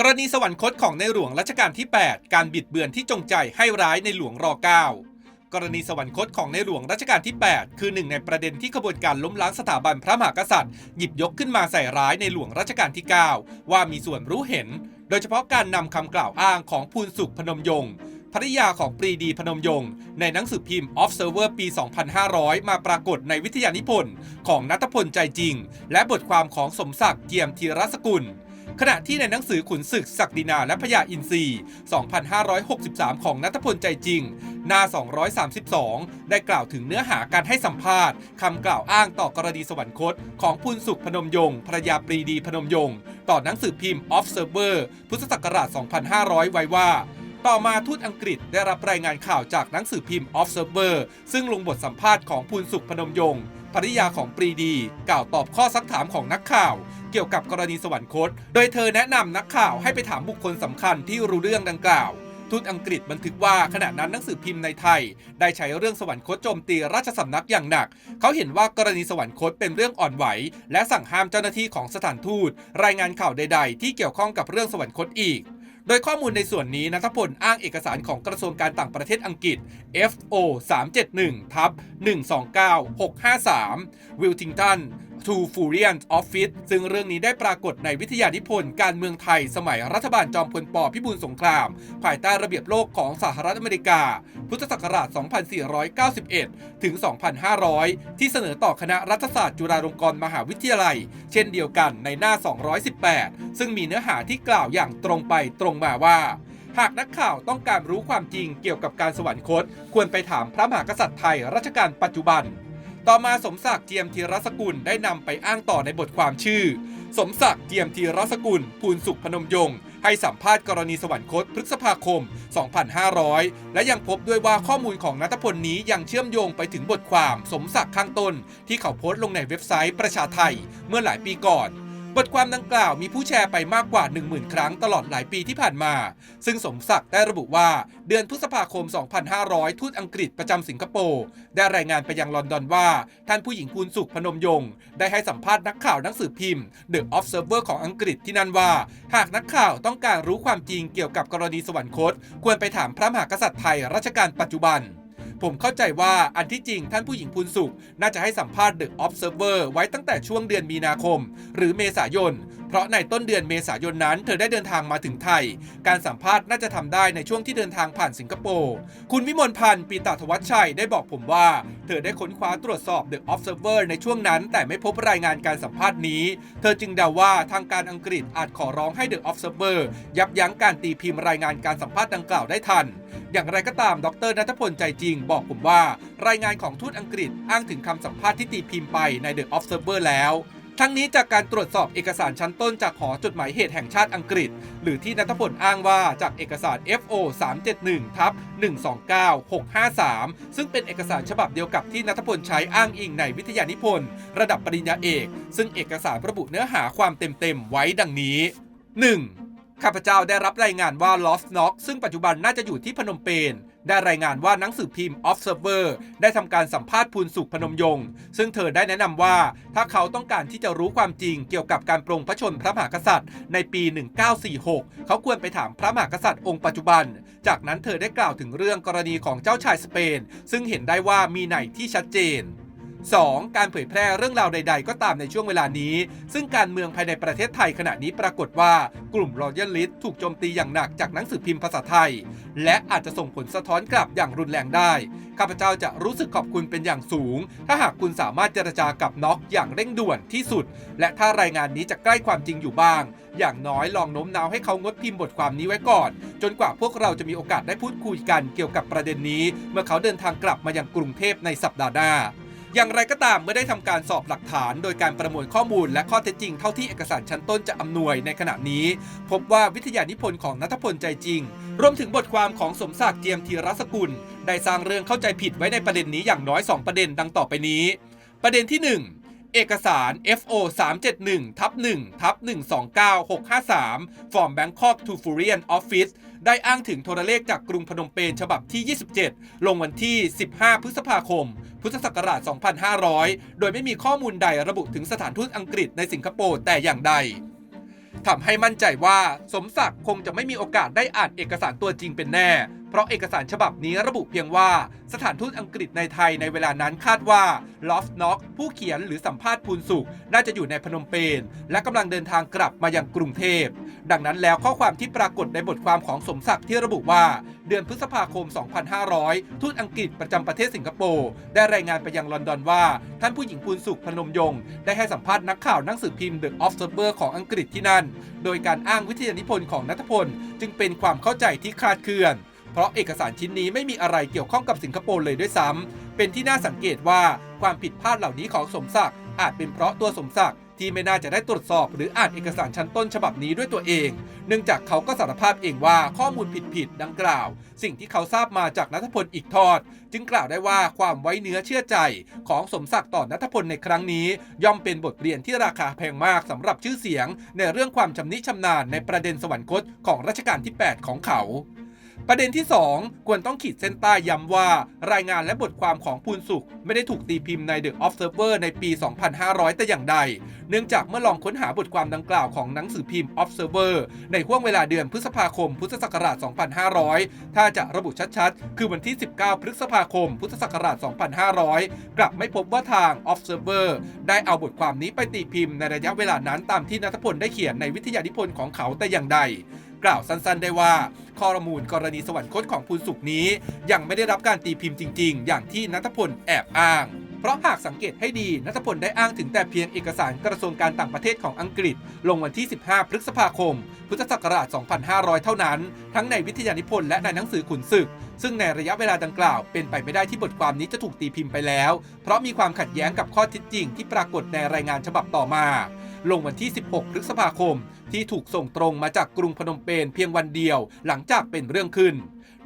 กรณีสวรรคตของในหลวงรัชกาลที่ 8 การบิดเบือนที่จงใจให้ร้ายในหลวงร 9 กรณีสวรรคตของในหลวงรัชกาลที่ 8 คือหนึ่งในประเด็นที่ขบวนการล้มล้างสถาบันพระมหากษัตริย์ หยิบยกขึ้นมาใส่ร้ายในหลวงรัชกาลที่ 9 ว่ามีส่วนรู้เห็น โดยเฉพาะการนำคำกล่าวอ้างของพูนสุขพนมยงค์ภริยาของปรีดีพนมยงค์ในหนังสือพิมพ์ Observer ปี 2500 มาปรากฏในวิทยานิพนธ์ของนัทพลใจจริง และบทความของสมศักดิ์เกียมธีรสกุล ขณะที่ในหนังสือขุนศึกศักดินาและพญาอินทรีย์2563 ของนัทพลใจจริง หน้า 232 ได้กล่าวถึงเนื้อหาการให้สัมภาษณ์คำกล่าวอ้างต่อกรณีสวรรคต ของพุนสุขพนมยงค์ภรยาปรีดีพนมยงค์ต่อหนังสือพิมพ์ Observer พุทธศักราช 2500 ไว้ว่าต่อมาทูตอังกฤษได้รับรายงานข่าวจากหนังสือพิมพ์ Observer ซึ่งลงบทสัมภาษณ์ของพูนสุขพนมยงค์ภริยาของปรีดี กล่าวตอบข้อซักถามของนักข่าว เกี่ยวกับกรณีสวรรคต โดยเธอแนะนำนักข่าวให้ไปถามบุคคลสำคัญที่รู้เรื่องดังกล่าวทูตอังกฤษบันทึกว่าขณะนั้นหนังสือพิมพ์ในไทย ได้ใช้เรื่องสวรรคตโจมตีราชสำนักอย่างหนัก เขาเห็นว่ากรณีสวรรคตเป็นเรื่องอ่อนไหว และสั่งห้ามเจ้าหน้าที่ของสถานทูต รายงานข่าวใด ๆ ที่เกี่ยวข้องกับเรื่องสวรรคตอีก โดยข้อมูลในส่วนนี้นัทพลอ้างเอกสารของกระทรวงการต่างประเทศอังกฤษ FO 371ทับ129 653 Wiltington to Furian Office ซึ่งเรื่องนี้ได้ปรากฏในวิทยานิพนธ์การเมืองไทยสมัยรัฐบาลจอมพลปพิบูลสงคราม ภายใต้ระเบียบโลกของสหรัฐอเมริกา พุทธศักราช 2491 ถึง 2500 ที่เสนอต่อคณะรัฐศาสตร์จุฬาลงกรณ์มหาวิทยาลัย เช่นเดียวกันในหน้า 218 ซึ่งมีเนื้อหาที่กล่าวอย่างตรงไปตรงมาว่าหากนักข่าวต้องการรู้ความจริงเกี่ยวกับการสวรรคต ควรไปถามพระมหากษัตริย์ไทยรัชกาลปัจจุบัน ต่อมาสมศักดิ์เจียมธีรสกุลได้นำไปอ้างต่อในบทความชื่อ สมศักดิ์เจียมธีรสกุลภูลสุขพนมยงค์ให้สัมภาษณ์กรณีสวรรคตพฤษภาคม 2500 และยังพบด้วยว่าข้อมูลของนัทพลนี้ยังเชื่อมโยงไปถึงบทความสมศักดิ์ข้างต้น ที่เขาโพสต์ลงในเว็บไซต์ประชาไทยเมื่อหลายปีก่อน บทความดังกล่าวมีผู้แชร์ไปมากกว่า 10,000 ครั้งตลอดหลายปีที่ผ่านมา ซึ่งสมศักดิ์ได้ระบุว่าเดือนพฤษภาคม 2500 ทูตอังกฤษประจำสิงคโปร์ได้รายงานไปยังลอนดอนว่า ท่านผู้หญิงภูนสุขพนมยงค์ได้ให้สัมภาษณ์นักข่าวหนังสือพิมพ์ The Observer ของอังกฤษที่นั่นว่า หากนักข่าวต้องการรู้ความจริงเกี่ยวกับกรณีสวรรคต ควรไปถามพระมหากษัตริย์ไทยรัชกาลปัจจุบัน ผมเข้าใจว่าอันที่จริงท่านผู้หญิงพูนสุข น่าจะให้สัมภาษณ์ The Observer ไว้ตั้งแต่ช่วงเดือนมีนาคม หรือเมษายน เพราะในต้นเดือนเมษายนนั้น เธอได้เดินทางมาถึงไทย การสัมภาษณ์น่าจะทำได้ในช่วงที่เดินทางผ่านสิงคโปร์คุณวิมลพันธ์ปีตาธวัชชัยได้บอกผมว่า เธอได้ค้นคว้าตรวจสอบ The Observer ในช่วงนั้น แต่ไม่พบรายงานการสัมภาษณ์นี้ เธอจึงเดาว่าทางการอังกฤษอาจขอร้องให้ The Observer ยับยั้งการตีพิมพ์รายงานการสัมภาษณ์ดังกล่าวได้ทัน อย่างไรก็ตามดรนัทพลใจจริงบอกผมว่า รายงานของทูตอังกฤษอ้างถึงคำสัมภาษณ์ที่ตีพิมพ์ไปใน The Observer แล้วทั้งนี้จากการตรวจสอบเอกสารชั้นต้นจากหอจดหมายเหตุแห่งชาติอังกฤษ หรือที่นัทพลอ้างว่าจากเอกสาร FO 371ทับ129 653 ซึ่งเป็นเอกสารฉบับเดียวกับที่นัทพลใช้อ้างอิงในวิทยานิพนธ์ระดับปริญญาเอก ซึ่งเอกสารระบุเนื้อหาความเต็มๆไว้ดังนี้ 1. ข้าพเจ้าได้รับรายงานว่า Lost Knock ซึ่งปัจจุบันน่าจะอยู่ที่พนมเปญได้รายงานว่านังสือพิมพ์ Observer ได้ทำการสัมภาษณ์พูนสุขพนมยงค์ซึ่งเธอได้แนะนำว่า ถ้าเขาต้องการที่จะรู้ความจริงเกี่ยวกับการปรงพระชนพระมหากษัตริย์ ในปี 1946 เขาควรไปถามพระมหากษัตริย์องค์ปัจจุบัน จากนั้นเธอได้กล่าวถึงเรื่องกรณีของเจ้าชายสเปน ซึ่งเห็นได้ว่ามีไหนที่ชัดเจน 2. การเผยแพร่เรื่องราวใด ๆ ก็ตามในช่วงเวลานี้ ซึ่งการเมืองภายในประเทศไทยขณะนี้ปรากฏว่ากลุ่มรอยัลลิสถูกโจมตีอย่างหนักจากหนังสือพิมพ์ภาษาไทย และอาจจะส่งผลสะท้อนกลับอย่างรุนแรงได้ ข้าพเจ้าจะรู้สึกขอบคุณเป็นอย่างสูง ถ้าหากคุณสามารถเจรจากับน็อกอย่างเร่งด่วนที่สุด และถ้ารายงานนี้จะใกล้ความจริงอยู่บ้าง อย่างน้อยลองโน้มน้าวให้เขางดพิมพ์บทความนี้ไว้ก่อน จนกว่าพวกเราจะมีโอกาสได้พูดคุยกันเกี่ยวกับประเด็นนี้ เมื่อเขาเดินทางกลับมายังกรุงเทพในสัปดาห์หน้า อย่างไรก็ตามเมื่อได้ทำการสอบหลักฐาน โดยการประมวลข้อมูลและข้อเท็จจริงเท่าที่เอกสารชั้นต้นจะอำนวยในขณะนี้ พบว่าวิทยานิพนธ์ของนัทพลใจจริง รวมถึงบทความของสมศักดิ์เจียมธีรสกุล ได้สร้างเรื่องเข้าใจผิดไว้ในประเด็นนี้อย่างน้อย 2 ประเด็นดังต่อไปนี้ ประเด็นที่ 1เอกสาร FO 371ทับ1ทับ129 653 from Bangkok to Furian Office ได้อ้างถึงโทรเลขจากกรุงพนมเปญฉบับที่ 27 ลงวันที่ 15 พฤษภาคม พุทธศักราช 2500 โดยไม่มีข้อมูลใดระบุถึงสถานทูตอังกฤษในสิงคโปร์แต่อย่างใดทำให้มั่นใจว่าสมศักดิ์คงจะไม่มีโอกาสได้อ่านเอกสารตัวจริงเป็นแน่ เพราะเอกสารฉบับนี้ระบุเพียงว่าสถานทูตอังกฤษในไทยในเวลานั้นคาดว่าลอฟน็อกผู้เขียนหรือสัมภาษณ์พูนสุข น่าจะอยู่ในพนมเปญและกำลังเดินทางกลับมายังกรุงเทพ ดังนั้นแล้วข้อความที่ปรากฏในบทความของสมศักดิ์ที่ระบุว่า เดือนพฤษภาคม 2500 ทูตอังกฤษประจำประเทศสิงคโปร์ได้รายงานไปยังลอนดอนว่า ท่านผู้หญิงพูนสุขพนมยงค์ได้ให้สัมภาษณ์นักข่าวหนังสือพิมพ์ The Observer ของอังกฤษที่นั่น โดยการอ้างวิทยานิพนธ์ของนัทพล จึงเป็นความเข้าใจที่คลาดเคลื่อน ราะเอกสารชิ้นนี้ไม่มีอะไรเกี่ยวข้องกับสิงคโปร์เลยด้วยซ้ำเป็นที่น่าสังเกตว่าความผิดพลาดเหล่านี้ของสมศักดิ์อาจเป็นเพราะตัวสมศักดิ์ที่ไม่น่าจะได้ตรวจสอบ หรืออ่านเอกสารชั้นต้นฉบับนี้ด้วยตัวเอง เนื่องจากเขาก็สารภาพเองว่าข้อมูลผิดๆดังกล่าว สิ่งที่เขาทราบมาจากนัทพลอีกทอด จึงกล่าวได้ว่าความไว้เนื้อเชื่อใจ ของสมศักดิ์ต่อนัทพลในครั้งนี้ ย่อมเป็นบทเรียนที่ราคาแพงมากสำหรับชื่อเสียง ในเรื่องความชำนิชำนาญในประเด็นสวรรคตของรัชกาลที่ 8 ของเขา ประเด็นที่ 2 ควรต้องขีดเส้นใต้ย้ำว่า รายงานและบทความของพูนสุข ไม่ได้ถูกตีพิมพ์ใน The Observer ในปี 2500 แต่อย่างใด เนื่องจากเมื่อลองค้นหาบทความดังกล่าวของหนังสือพิมพ์ Observer ในห่วงเวลาเดือนพฤษภาคม พุทธศักราช 2500 ถ้าจะระบุชัดๆ คือวันที่ 19 พฤษภาคม พุทธศักราช 2500 กลับไม่พบว่าทาง Observer ได้เอาบทความนี้ไปตีพิมพ์ในระยะเวลานั้นตามที่นัทพลได้เขียนในวิทยานิพนธ์ของเขาแต่อย่างใด กล่าวสั้นๆ ได้ว่า ข้อมูลกรณีสวรรคตของพูนสุขนี้ ยังไม่ได้รับการตีพิมพ์จริง ๆ อย่างที่นัทพลแอบอ้างเพราะหากสังเกตให้ดีนัทพลได้อ้างถึงแต่เพียงเอกสารกระทรวงการต่างประเทศของอังกฤษ ลงวันที่ 15 พฤษภาคม พุทธศักราช 2500 เท่านั้น ทั้งในวิทยานิพนธ์และในหนังสือขุนศึก ซึ่งในระยะเวลาดังกล่าว เป็นไปไม่ได้ที่บทความนี้จะถูกตีพิมพ์ไปแล้ว เพราะมีความขัดแย้งกับข้อเท็จจริงที่ปรากฏในรายงานฉบับต่อมา ลงวันที่ 16 พฤษภาคม ที่ถูกส่งตรงมาจากกรุงพนมเปญเพียงวันเดียว หลังจากเป็นเรื่องขึ้น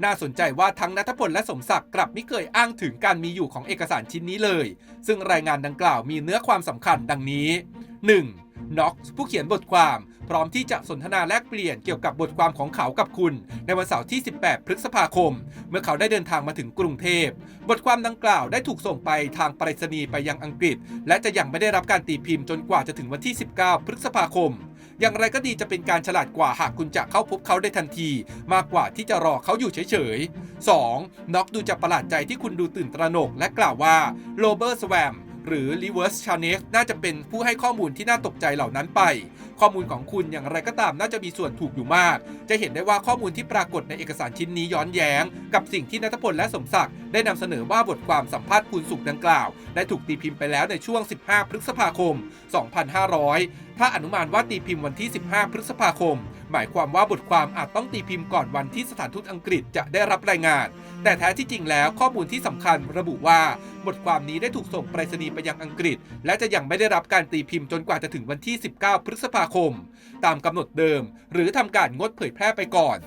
น่าสนใจว่าทั้งนัทพลและสมศักดิ์กลับไม่เคยอ้างถึงการมีอยู่ของเอกสารชิ้นนี้เลย ซึ่งรายงานดังกล่าวมีเนื้อความสำคัญดังนี้ 1. น็อกผู้เขียนบทความ พร้อมที่จะสนทนาแลกเปลี่ยนเกี่ยวกับบทความของเขากับคุณ ในวันเสาร์ที่ 18 พฤษภาคม เมื่อเขาได้เดินทางมาถึงกรุงเทพ บทความดังกล่าวได้ถูกส่งไปทางไปรษณีย์ไปยังอังกฤษ และจะยังไม่ได้รับการตีพิมพ์จนกว่าจะถึงวันที่ 19 พฤษภาคม อย่างไรก็ดีจะเป็นการฉลาดกว่าหากคุณจะเข้าพบเขาได้ทันที มากกว่าที่จะรอเขาอยู่เฉยๆ 2. น็อกดูจะประหลาดใจที่คุณดูตื่นตระหนกและกล่าวว่าโรเบอร์สแวม หรือ Reverse c h a n e s น่าจะเป็นผู้ให้ข้อมูลที่น่าตกใจเหล่านั้นไป ข้อมูลของคุณอย่างไรก็ตามน่าจะมีส่วนถูกอยู่มาก จะเห็นได้ว่าข้อมูลที่ปรากฏในเอกสารชิ้นนี้ย้อนแย้ง กับสิ่งที่นัทพลและสมศักดิ์ได้นำเสนอว่าบทความสัมภาษณ์คุณสุขดังกล่าว ได้ถูกตีพิมพ์ไปแล้วในช่วง 15 พฤษภาคม 2500 ถ้าอนุมานว่าตีพิมพ์วันที่ 15 พฤษภาคม หมายความว่าบทความอาจต้องตีพิมพ์ก่อนวันที่สถานทูตอังกฤษจะได้รับรายงาน แต่แท้ที่จริงแล้วข้อมูลที่สำคัญระบุว่า บทความนี้ได้ถูกส่งไปรษณีย์ไปยังอังกฤษ และจะยังไม่ได้รับการตีพิมพ์จนกว่าจะถึงวันที่ 19 พฤษภาคม ตามกำหนดเดิม หรือทำการงดเผยแพร่ไปก่อน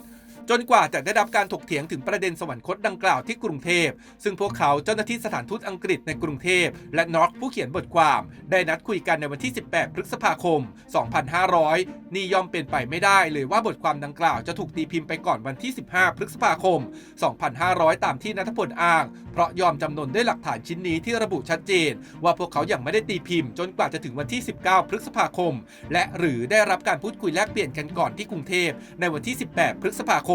จนกว่าจะได้รับการถกเถียงถึงประเด็นสวรรคตดังกล่าวที่กรุงเทพ ซึ่งพวกเขาเจ้าหน้าที่สถานทูตอังกฤษในกรุงเทพ และน็อกผู้เขียนบทความ ได้นัดคุยกันในวันที่ 18 พฤษภาคม 2500 นี่ย่อมเป็นไปไม่ได้เลยว่าบทความดังกล่าวจะถูกตีพิมพ์ไปก่อนวันที่ 15 พฤษภาคม 2500 ตามที่นัทพลอ้าง เพราะยอมจำนนด้วยหลักฐานชิ้นนี้ที่ระบุชัดเจน ว่าพวกเขายัางไม่ได้ตีพิมพ์จนกว่าจะถึงวันที่ 19 พฤษภาคม และหรือได้รับการพูดคุยแลกเปลี่ยนกันก่อนที่กรุงเทพในวันที่ 18 พฤษภาคม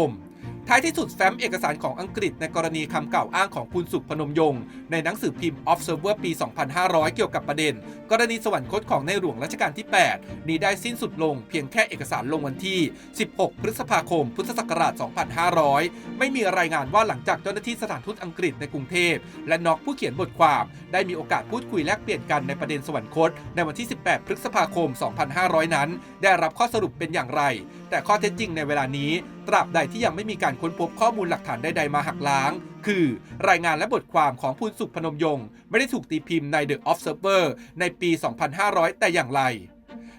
ท้ายที่สุดแฟ้มเอกสารของอังกฤษในกรณีคำกล่าวอ้างของคุณสุขพนมยงค์ในหนังสือพิมพ์ Observer ปี 2500 เกี่ยวกับประเด็น กรณีสวรรคตของในหลวงรัชกาลที่ 8 นี้ได้สิ้นสุดลงเพียงแค่เอกสารลงวันที่ 16 พฤษภาคม พุทธศักราช 2500 ไม่มีรายงานว่าหลังจากเจ้าหน้าที่สถานทูตอังกฤษในกรุงเทพ และนอกผู้เขียนบทความได้มีโอกาสพูดคุยแลกเปลี่ยนกันในประเด็นสวรรคตในวันที่ 18 พฤษภาคม 2500 นั้น ได้รับข้อสรุปเป็นอย่างไร แต่ข้อเท็จจริงในเวลานี้ตราบใดที่ยังไม่มีการค้นพบข้อมูลหลักฐานใดๆมาหักล้าง คือ รายงานและบทความของพูนสุขพนมยงค์ไม่ได้ถูกตีพิมพ์ใน The Observer ในปี 2500 แต่อย่างไร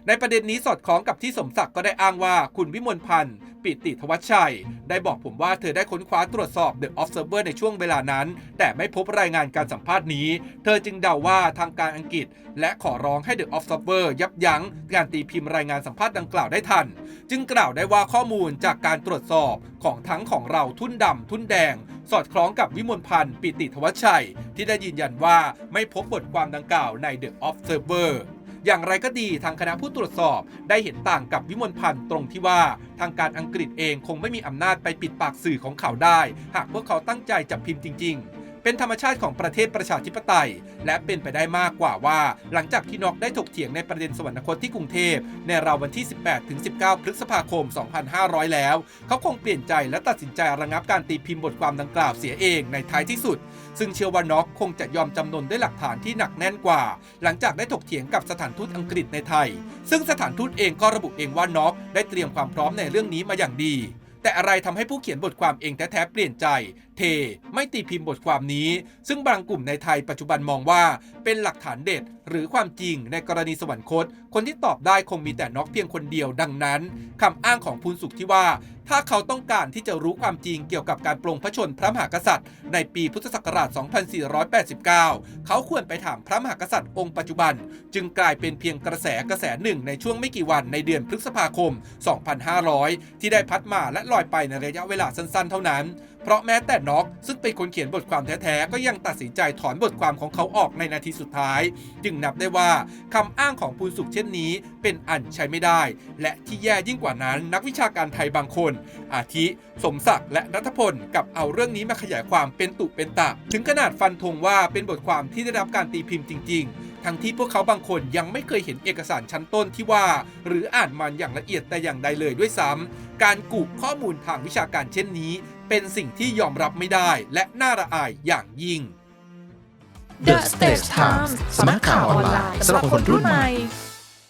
ในประเด็นนี้สอดคล้องกับที่สมศักดิ์ก็ได้อ้างว่าคุณวิมลพันธ์ ปิติทวัชชัย ได้บอกผมว่าเธอได้ค้นคว้าตรวจสอบ The Observer ในช่วงเวลานั้น แต่ไม่พบรายงานการสัมภาษณ์นี้ เธอจึงเดาว่าทางการอังกฤษ และขอร้องให้ The Observer ยับยั้งการตีพิมพ์รายงานสัมภาษณ์ดังกล่าวได้ทัน จึงกล่าวได้ว่าข้อมูลจากการตรวจสอบของทั้งของเราทุ่นดำทุ่นแดง สอดคล้องกับวิมลพันธ์ปิติทวัชชัย ที่ได้ยืนยันว่าไม่พบบทความดังกล่าวใน The Observer อย่างไรก็ดีทางคณะผู้ตรวจสอบได้เห็นต่างกับวิมลพันธ์ตรงที่ว่าทางการอังกฤษเองคงไม่มีอำนาจไปปิดปากสื่อของเขาได้ หากพวกเขาตั้งใจจะพิมพ์จริง ๆ เป็นธรรมชาติของประเทศประชาธิปไตย และเป็นไปได้มากกว่าว่า หลังจากที่น็อกได้ถกเถียงในประเด็นสวรรคตที่กรุงเทพ ในราววันที่ 18-19 พฤษภาคม 2500 แล้ว เขาคงเปลี่ยนใจและตัดสินใจระงับการตีพิมพ์บทความดังกล่าวเสียเองในท้ายที่สุด ซึ่งเชื่อว่าน็อกคงจะยอมจำนนด้วยหลักฐานที่หนักแน่นกว่า หลังจากได้ถกเถียงกับสถานทูตอังกฤษในไทย ซึ่งสถานทูตเองก็ระบุเองว่าน็อกได้เตรียมความพร้อมในเรื่องนี้มาอย่างดีแต่อะไรทำให้ผู้เขียนบทความเองแท้ๆเปลี่ยนใจเท ไม่ตีพิมพ์บทความนี้ ซึ่งบางกลุ่มในไทยปัจจุบันมองว่าเป็นหลักฐานเด็ด หรือความจริงในกรณีสวรรคต คนที่ตอบได้คงมีแต่น็อกเพียงคนเดียวดังนั้นคำอ้างของพูนสุขที่ว่า ถ้าเขาต้องการที่จะรู้ความจริงเกี่ยวกับการปลงพระชนพระมหากษัตริย์ ในปีพุทธศักราช 2489 เขาควรไปถามพระมหากษัตริย์องค์ปัจจุบัน จึงกลายเป็นเพียงกระแสกระแสหนึ่งในช่วงไม่กี่วันในเดือนพฤษภาคม 2500 ที่ได้พัดมาและลอยไปในระยะเวลาสั้นๆ เท่านั้น เพราะแม้แต่น็อกซึ่งเป็นคนเขียนบทความแท้ๆ ก็ยังตัดสินใจถอนบทความของเขาออกในนาทีสุดท้าย จึงนับได้ว่าคำอ้างของพูนสุขเช่นนี้เป็นอันใช้ไม่ได้ และที่แย่ยิ่งกว่านั้น นักวิชาการไทยบางคน อาทิ สมศักดิ์และรัฐพลกับเอาเรื่องนี้มาขยายความเป็นตุเป็นตะ ถึงขนาดฟันธงว่าเป็นบทความที่ได้รับการตีพิมพ์จริง ๆทั้งที่พวกเขาบางคนยังไม่เคยเห็นเอกสารชั้นต้นที่ว่า หรืออ่านมันอย่างละเอียดแต่อย่างใดเลยด้วยซ้ำการกุข้อมูลทางวิชาการเช่นนี้ เป็นสิ่งที่ยอมรับไม่ได้และน่าระอายอย่างยิ่ง The Stage Times สำนักข่าวออนไลน์สำหรับคนรุ่นใหม่